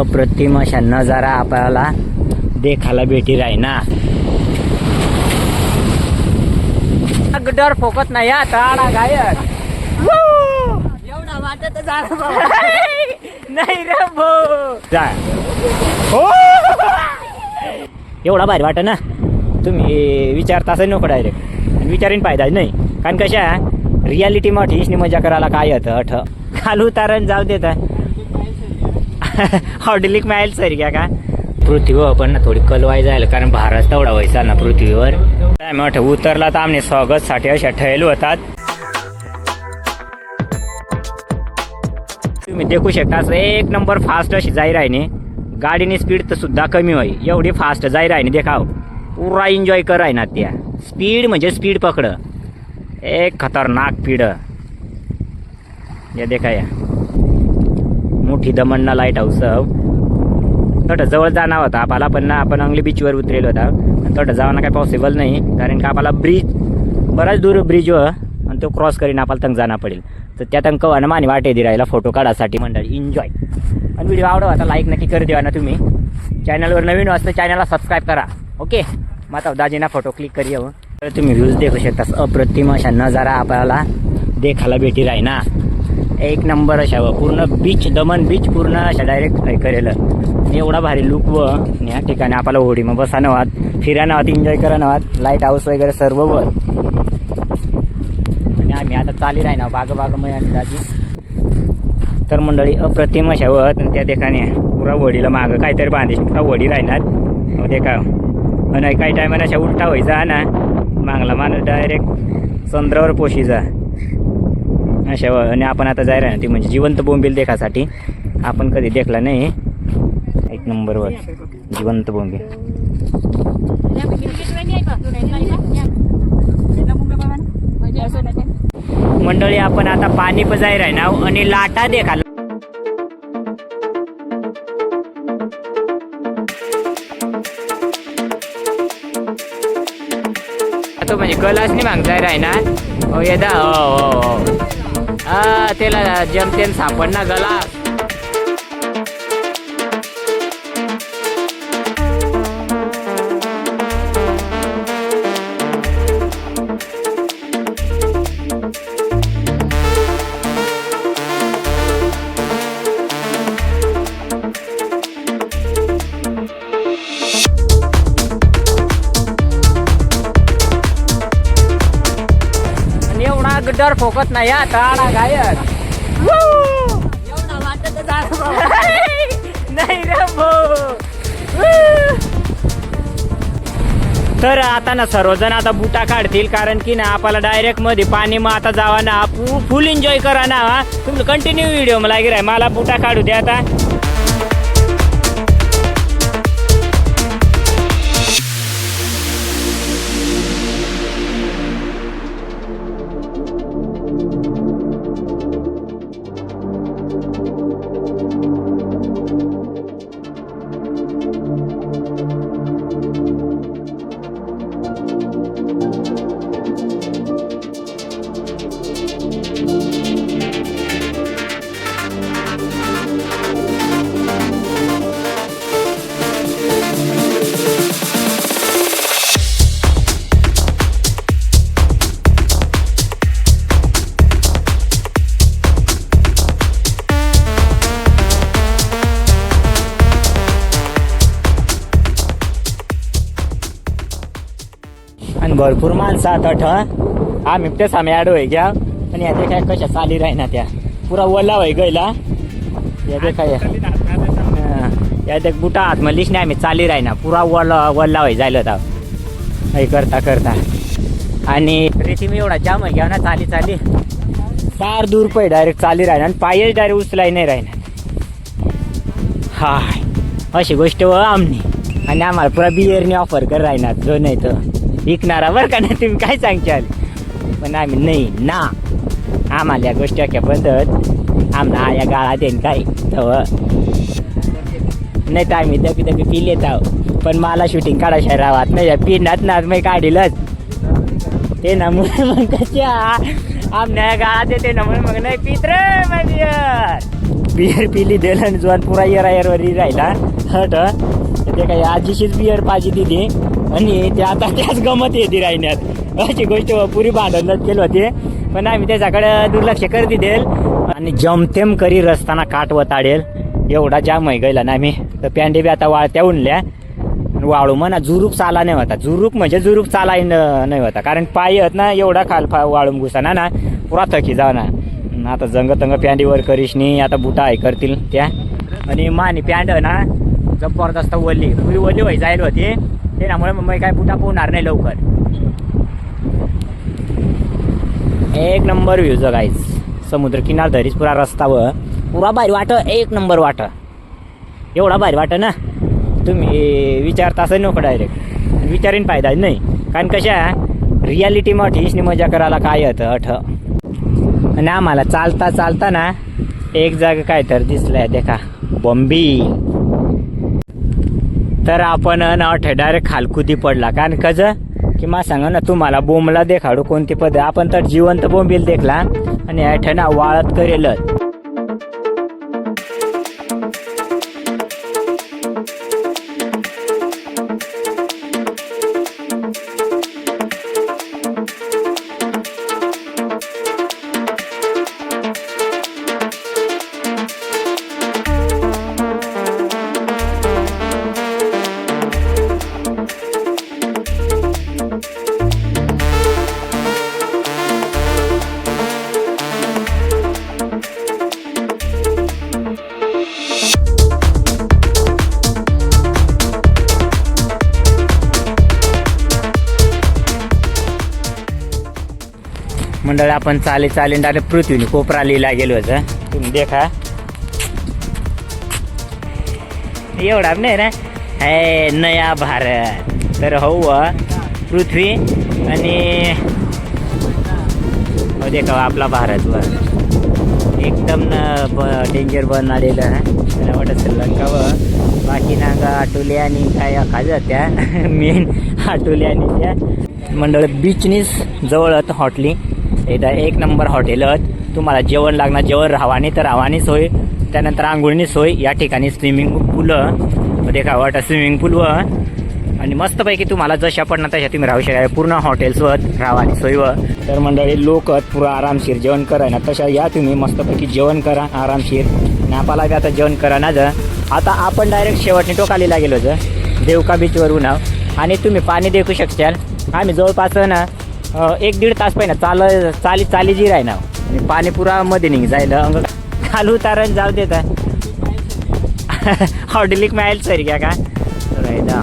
अप्रतिम अशा नजारा आपल्याला देखायला भेटी राहीना. डर फोकत नाही टाळा गायक एवढा वाटत नाही रे जा. हो एवढा भारी वाटत ना? तुम्ही विचारता असं नको डायरेक्ट विचारीन फायदा नाही. कारण कशा रियालिटी मोठी इसनी मजा करायला काय येतं अठ? खालू तारण जाऊ देत. हॉटेलिक माईल सर घ्या का? पृथ्वीवर पण ना थोडी कलवाय जायला कारण भारत तेवढा व्हायचा ना पृथ्वीवर. काय मोठं उतरला तर आम्ही स्वागतसाठी अशा ठेवले होतात. तुम्ही देखू शकता असं एक नंबर फास्ट अशी जाई राहिने गाडीने स्पीड तर सुद्धा कमी होई. एवढी फास्ट जाई राहिने देखाव. पुरा एन्जॉय कर ना त्या. स्पीड म्हणजे स्पीड पकड. एक खतरनाक पीड या देखा या. मोठी दमणना लाइट हाऊस थोडं जवळ जाणार होता. आपाला पण ना आपण अंगली बीचवर उतरेल होता. थोडं जाणं काही पॉसिबल नाही. कारण का आपल्याला ब्रिज बराच दूर ब्रिजवर आणि तो क्रॉस करीन आपल्याला तंग जाणं पडेल. तर त्या तंग वाहनं माने वाटे दे राहिला फोटो काढासाठी मंडळी एन्जॉय आणि व्हिडिओ आवडवा आता लाईक नक्की कर देवा ना तुम्ही. चॅनलवर नवीन असतं चॅनलला सबस्क्राईब करा. ओके मग आता दाजीना फोटो क्लिक करी येऊ तर तुम्ही व्ह्यूज देखू शकता. अप्रतिम अशा नजारा आपल्याला देखायला भेटी राही ना एक नंबर अशा पूर्ण बीच दमन बीच पूर्ण अशा डायरेक्ट हे आणि एवढा भारी लुक व या ठिकाणी आपल्याला होडी मग बसा नवात फिरा नवात एन्जॉय करा नवात लाइट हाऊस वगैरे सर्व वर. आणि आम्ही आता चाली राही ना बाग बाग मग दाजी तर मंडळी अप्रतिम अशा व आणि त्या ठिकाणी पुरा वडीला मागं काहीतरी बांधे पुरा वडी राहणार मग हो, ते का आणि हो? काही टायमाला अशा उलटा व्हायचा ना मागला माणूस डायरेक्ट चंद्रावर पोशीचा. अशा व- आणि आपण आता जायला ना ती म्हणजे जिवंत बोंबील देखासाठी. आपण कधी देखला नाही. एक नंबरवर जिवंत बोंबील. मंडळी आपण आता पाणी पजाय राहणार आणि लाटा देखाल तो म्हणजे कलाच नाही माग राहणार हो, येदा हो हो हो. त्याला जमतेन सापडना गला आणि डर फोकत नाही हा टाळा गायक नाही रे भो तर आता ना सर्वजण आता बुटा काढतील कारण की ना आपल्याला डायरेक्टमध्ये पाणी मग आता जावा ना फुल एन्जॉय करा ना तुम्ही कंटिन्यू व्हिडिओ मला गिराय मला बुटा काढू द्या आता. भरपूर माणसं आता ठ. आम्ही तेच आम्ही ॲड होय घ्या. आणि याच्या काय कशा चाली राहीना त्या. पुरा ओला होय गयला या देखा या. बुटा या देख नाही आम्ही चाली राहीना. पुरा वल्ला वल्ला होय जायला तर हे करता करता. आणि रेती एवढा जाम घ्या ना चाली चाली. फार दूर पै डायरेक्ट चाली राहीना. आणि पायच डायरेक्ट उचलाय नाही राहीना. हा अशी गोष्ट व आमनी. आणि आम्हाला पुरा बियरने ऑफर कर राहणार जो नाही तर विकणारा बरं का नाही तुम्ही काय सांगशाल पण आम्ही नाही ना. आम्हाला या गोष्टी अख्या पद्धत आम्हाला या गाळात येईन काय? तव. नाही तर आम्ही दबी दबी पी येत आहो. पण मला शूटिंग काढायच्या रावात. नाही या पिनात ना मी काढीलच. ते ना मग मग कशा? आमच्या गाळा देते ना म्हणून मग नाही पित रे माझी बियर पिली दिलं आणि जोन पुरा येरा येरवर राहिला. हट ते काही आजीशीच बियर पाहिजे तिथे आणि ते आता त्याच गमत येते राहण्यात अशी गोष्ट पुरी भांडणच केली होती. पण आम्ही त्याच्याकडे दुर्लक्ष करते देईल. आणि जमतेम करी रस्ताना काट वताडेल. एवढा जाम आहे गेला ना आम्ही. तर पॅन्डे बी आता वाळत्या उनल्या. वाळू म्हणा जुरूप चाला नाही होता. जुरूप म्हणजे जुरूप चाला नाही होता. कारण पाय आहेत ना एवढा खाल फा वाळून घुसाना ना पुरा थकी जाव ना. आता जंग तंग पॅन्डीवर करीशनी आता बुटा आहे करतील त्या. आणि मानी पॅन्ड ना जबरदस्त वल्ली. पुरी वल्ली व्हायची जायला होती. त्यामुळे मग काय बुटा पोहणार नाही लवकर. एक नंबर व्ह्यू जगायच समुद्र किनार धरीच पुरा रस्तावर पुरा भारी वाट एक नंबर वाट. एवढा भारी वाट ना? तुम्ही विचारता असं नको डायरेक्ट विचारीन फायदा नाही. कारण कशा रियालिटी मोठी मजा करायला काय येतं अठ. आणि आम्हाला चालता चालता ना एक जागा काय तर दिसलंय देखा. बॉम्बी. तर आपण ना डायरेक्ट खालकुदी पडला. कारण कसं की मा सांगा ना तुम्हाला बोंबला देखाडू कोणती पद आपण तर जिवंत बोंबील देखला. आणि अठ ना वाळत करेलच. मंडळ आपण चाले चाले डायरेक्ट पृथ्वीने कोपरा लिहिला गेलो होतं. तुम्ही देखा. एवढा नाही ना? हे नया भारत. तर हो पृथ्वी आणि हो देखा आपला भारत एकदम डेंजर बनलेलं आहे मला वाटत श्रीलंका व बाकी नांगा आटोले आणि काय खाज त्या मेन आटोले आणि त्या. मंडळ बीचनीच जवळ होतं हॉटली एकदा एक नंबर हॉटेल तुम्हाला जेवण लागणार जेवण राहवानी तर राहवानी सोय त्यानंतर आंघोळणी सोय या ठिकाणी स्विमिंग पूल देखा वाटा स्विमिंग पूल व आणि मस्तपैकी तुम्हाला जशा पण तशा तुम्ही राहू शकाल पूर्ण हॉटेल्सवर राहावानी सोय व. तर मंडळी लोक आहेत पुरं आरामशीर जेवण करा. ना तशा या तुम्ही मस्तपैकी जेवण करा आरामशीर. आणि आपल्याला बी आता जेवण करा ना जर. आता आपण डायरेक्ट शेवटने टोकालीला गेलो जर. देवका बीचवरून आणि तुम्ही पाणी देखू शकशाल. आम्ही जवळपास ना एक दीड तास पहिला चाल चाली चाली जी राही ना आणि पाणी निघ जायला अंग खालू उतारण जाऊ देता हॉटेलिक मिळेल सर घ्या का? राहिला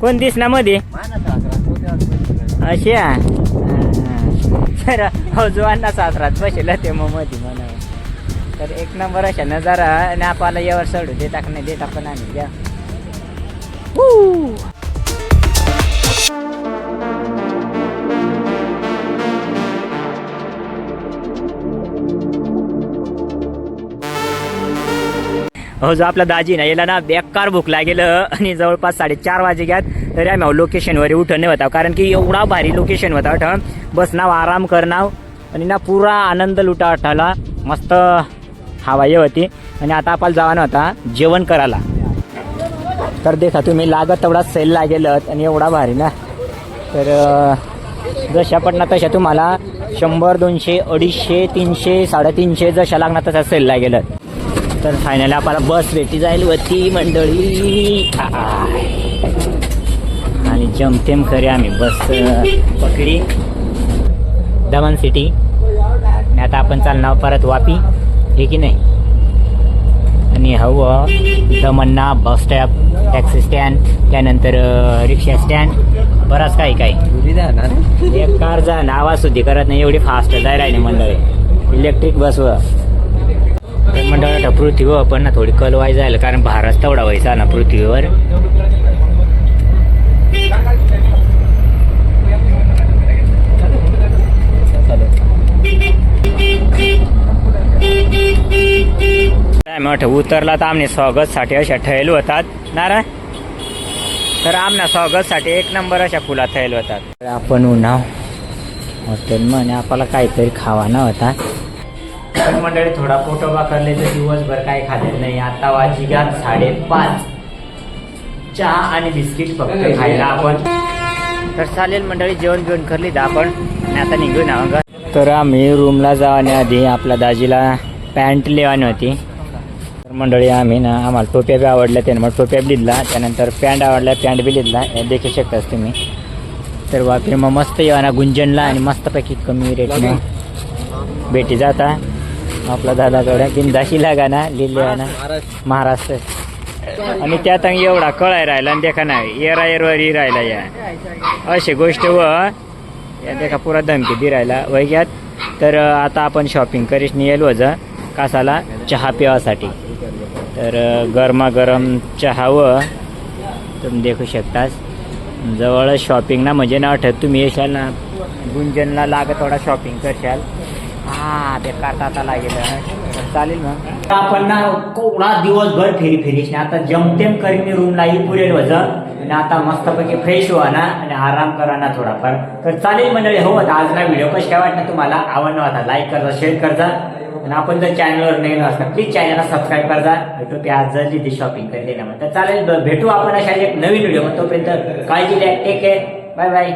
कोण दिसना मध्ये अशा तर हौजवांना सासरात बसेल ते मग मध्ये म्हणा तर एक नंबर अशा नजारा आणि आपल्याला यावर सोडू देता का नाही देता पण आम्ही द्या हो जो आपला दाजी ना याला ना बेकार भूक लागेलं आणि जवळपास साडेचार वाजे घ्यात तरी आम्ही लोकेशनवर उठण नाही होता कारण की एवढा भारी लोकेशन होता अठ बस नाव आराम करनाव आणि ना पुरा आनंद लुटा अठाला मस्त हवा होती. आणि आता आपल्याला जावानं होता जेवण करायला. तर देखा तुम्ही लागत तेवढा सेल लागेल आणि एवढा भारी ना. तर जशा पडणार तशा तुम्हाला शंभर दोनशे अडीचशे तीनशे साडेतीनशे जशा लागणार तशा सेल लागेल. तर फायनली आपल्याला बस भेटी जाईल वरती मंडळी. आणि जमतेम खरे आम्ही बस पकडी. दमन सिटी आणि आता आपण चालणार परत वापी. हे की नाही? आणि हवं दमन्ना बस स्टॉप टॅक्सी स्टँड त्यानंतर रिक्षा स्टँड बराच काही काही. एक कार जा आवाज सुद्धी करत नाही एवढी फास्ट जाय राहिली मंडळी. इलेक्ट्रिक बसवर तर पृथ्वीवर पण ना थोडी कलवाय जायला कारण भारत तेवढा व्हायचा ना पृथ्वीवर. काय मोठं उतरला तर आमने स्वागतसाठी अशा ठेल होतात. नारा तर आमना स्वागतसाठी एक नंबर अशा फुला थैल होतात. तर आपण उन्हाव. हॉटेल म्हणे आपल्याला काहीतरी खावा न होता. पण मंडळी थोडा फोटो करले तर दिवसभर काही खाल्लेलं नाही. आता वाजी घ्या साडेपाच. चहा आणि बिस्किट फक्त खायला. आपण तर चालेल मंडळी जेवण बिवण करली तर आपण. आता निघून आहो ग तर आम्ही रूमला जाण्याआधी आपल्या दाजीला पॅन्ट लेवानी होती. तर मंडळी आम्ही ना आम्हाला टोप्या बी आवडल्या. त्याने मग टोप्या बी लिहिला त्यानंतर पॅन्ट आवडल्या पॅन्ट बी लिहिला हे देखू शकतास तुम्ही. तर बापरे मग मस्त येवाना गुंजनला आणि मस्तपैकी कमी रेटने भेटी जाता. आपला दादाकडे बिंदाशी लागा ना लिहिले ना. महाराष्ट्र. आणि त्यात एवढा कळाय राहिला आणि देखा नाही येरा येरवारी राहिला या. अशी गोष्ट व या देखा पुरा धमकी दि राहिला. वैग्यात तर आता आपण शॉपिंग करीस येलो होतं कासाला चहा पिवासाठी. तर गरमागरम चहा व तुम्ही देखू शकतास. जवळ शॉपिंग ना म्हणजे ना आठवत तुम्ही येशाल ना गुंजनला लाग थोडा शॉपिंग करशाल. हा ते ताताला लागेल. चालेल मग. आपण ना कोणा दिवसभर फेरी फेरीस आता जमतेम करीन रूमला ही पुरेल वजन. आणि आता मस्तपैकी फ्रेश व्हा ना आणि आराम करा ना थोडाफार. तर चालेल मंडळी हो आता आज ना व्हिडिओ कशी काय वाटणार तुम्हाला? आवडणार होता लाईक करजा शेअर करजा. आणि आपण जर चॅनलवर नवीन असता प्लीज चॅनलला सबस्क्राईब करजा. भेटू ते आज जर तिथे शॉपिंग करते ना तर चालेल. भेटू आपण अशा एक नवीन व्हिडिओ तोपर्यंत काळजी घ्या. Take care bye bye